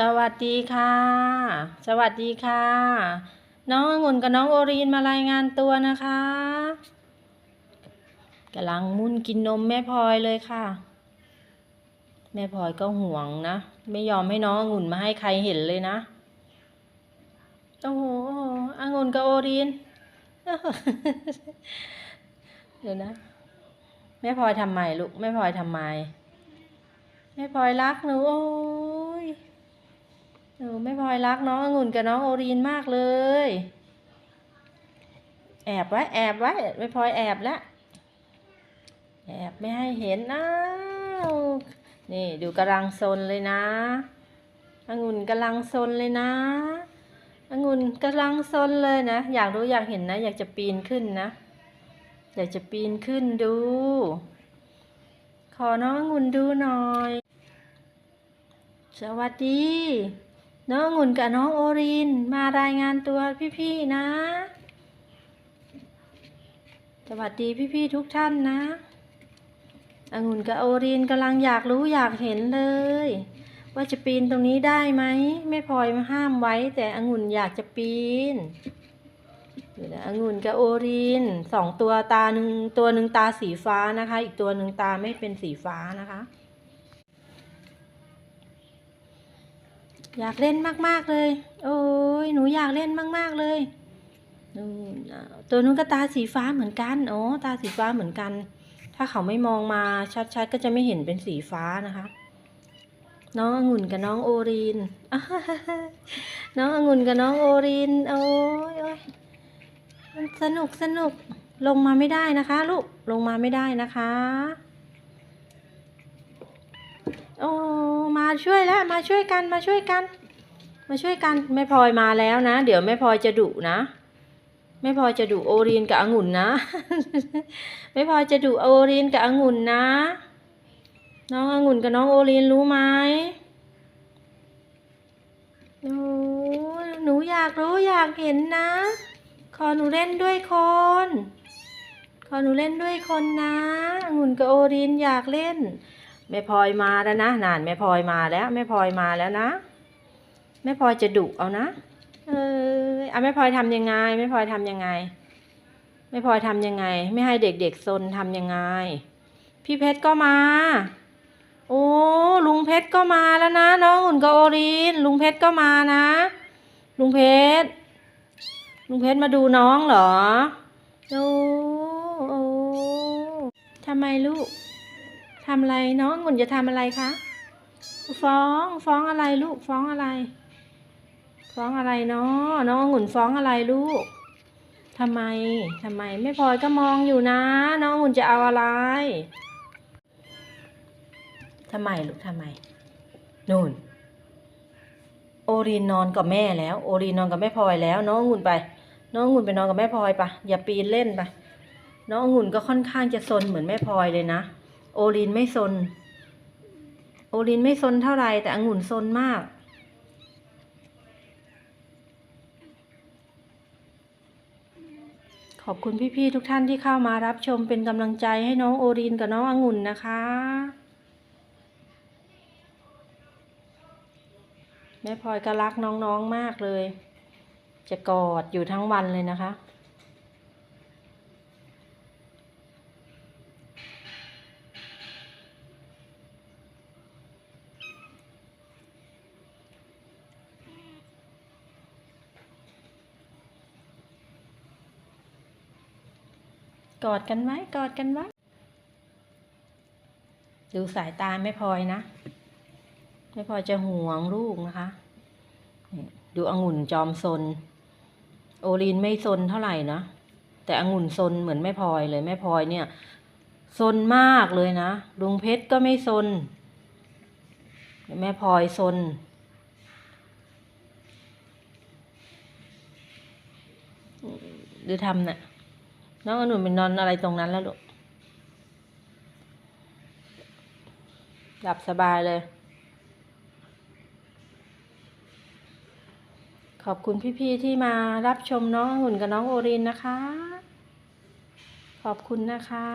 สวัสดีค่ะ สวัสดีค่ะ น้ององุ่นกับน้องโอรีนมารายงานตัวนะคะกำลังมุ่นกินนมแม่พลอยเลยค่ะ แม่พลอยก็ห่วงนะ ไม่ยอมให้น้ององุ่นมาให้ใครเห็นเลยนะ โอ้โหองุ่นกับโอรีน เดี๋ยวนะ แม่พลอยทำไมลูก แม่พลอยทำไม แม่พลอยรักหนูโอ้ ยหนูแม่พลอยรักน้ององุ่นกับน้องโอรีนมากเลย แอบไว้แอบไว้แม่พลอยแอบแล้วแอบไม่ให้เห็นนะนี่ดูกำลังซนเลยนะองุ่นกำลังซนเลยนะองุ่นกำลังซนเลยนะ อยากรู้อยากเห็นนะ อยากจะปีนขึ้นนะ อยากจะปีนขึ้นดู ขอน้ององุ่นดูหน่อย สวัสดี น้ององุ่นกับน้องโอรินมารายงานตัวพี่ๆนะ สวัสดีพี่ๆทุกท่านนะองุ่นกับโอรินกำลังอยากรู้อยากเห็นเลย ว่าจะปีนตรงนี้ได้ไหมไม่พลอยมาห้ามไว้ แต่องุ่นอยากจะปีนเดี๋ยวนะองุ่นกับโอรินสองตัวตาหนึ่งตัวหนึ่งตาสีฟ้านะคะ อีกตัวหนึ่งตาไม่เป็นสีฟ้านะคะ อยากเล่นมากๆเลย โอ้ยหนูอยากเล่นมากๆเลยนู่นตัวนู้นก็ตาสีฟ้าเหมือนกันโอ๋อตาสีฟ้าเหมือนกัน ถ้าเขาไม่มองมาชัดๆก็จะไม่เห็นเป็นสีฟ้านะคะ น้ององุ่นกับน้องโอรีนน้ององุ่นกับน้องโอรีนโอ้ยโอ้ยมันสนุกสนุกลงมาไม่ได้นะคะ ลูกลงมาไม่ได้นะคะ โอ้ มาช่วยแล้วมาช่วยกันมาช่วยกัน มาช่วยกันแม่พลอยมาแล้วนะ เดี๋ยวแม่พลอยจะดุนะแม่พลอยจะดุโอรีนกับองุ่นนะแม่พลอยจะดุโอรีนกับองุ่นนะ น้ององุ่นกับน้องโอรีนรู้ไหมโอ้หนูอยากรู้อยากเห็นนะ ขอหนูเล่นด้วยคน ขอหนูเล่นด้วยคนนะองุ่นกับโอรีนอยากเล่น แม่พลอยมาแล้วนะนานแม่พลอยมาแล้วแม่พลอยมาแล้วนะแม่พลอยจะดุเอานะ เออเอาแม่พลอยทำยังไงแม่พลอยทำยังไงแม่พลอยทำยังไง ไม่ให้เด็กๆซนทำยังไง พี่เพชรก็มา โอ้ลุงเพชรก็มาแล้วนะน้องอุ่นกับโอรีนลุงเพชรก็มานะ ลุงเพชรลุงเพชรมาดูน้องเหรอโอ้โอ้ทำไมลูก ทำอะไรน้องงุ่นจะทำอะไรคะ ฟ้องฟ้องอะไรลูกฟ้องอะไร ฟ้องอะไรเนาะน้องงุ่นฟ้องอะไรลูกทำไมทำไมไม่พลอยก็มองอยู่นะ น้องงุ่นจะเอาอะไรทำไมลูกทำไมนู่น โอรีนนอนกับแม่แล้ว โอรีนนอนกับแม่พลอยแล้ว น้องงุ่นไป น้องงุ่นไปนอนกับแม่พลอยปะอย่าปีนเล่นไปน้องงุ่นก็ค่อนข้างจะซนเหมือนแม่พลอยเลยนะ โอลินไม่ซน โอลินไม่ซนเท่าไรแต่องุ่นซนมาก ขอบคุณพี่ๆทุกท่านที่เข้ามารับชมเป็นกำลังใจให้น้องโอรินกับน้ององุ่นนะคะแม่พลอยก็รักน้องๆมากเลย จะกอดอยู่ทั้งวันเลยนะคะ กอดกันไว้ กอดกันไว้ ดูสายตาไม่พลอยนะ ไม่พลอยจะห่วงลูกนะคะ ดูองุ่นจอมซน โอรีนไม่ซนเท่าไหร่นะ แต่องุ่นซนเหมือนแม่พลอยเลยแม่พลอยเนี่ยซนมากเลยนะ ลุงเพชรก็ไม่ซน แม่พลอยซนหรือทำน่ะ น้องอนุ่นเป็นนอนอะไรตรงนั้นแล้วลูกหลับสบายเลย ขอบคุณพี่ๆที่มารับชมน้องอุ่นกับน้องโอรินนะคะ ขอบคุณนะคะ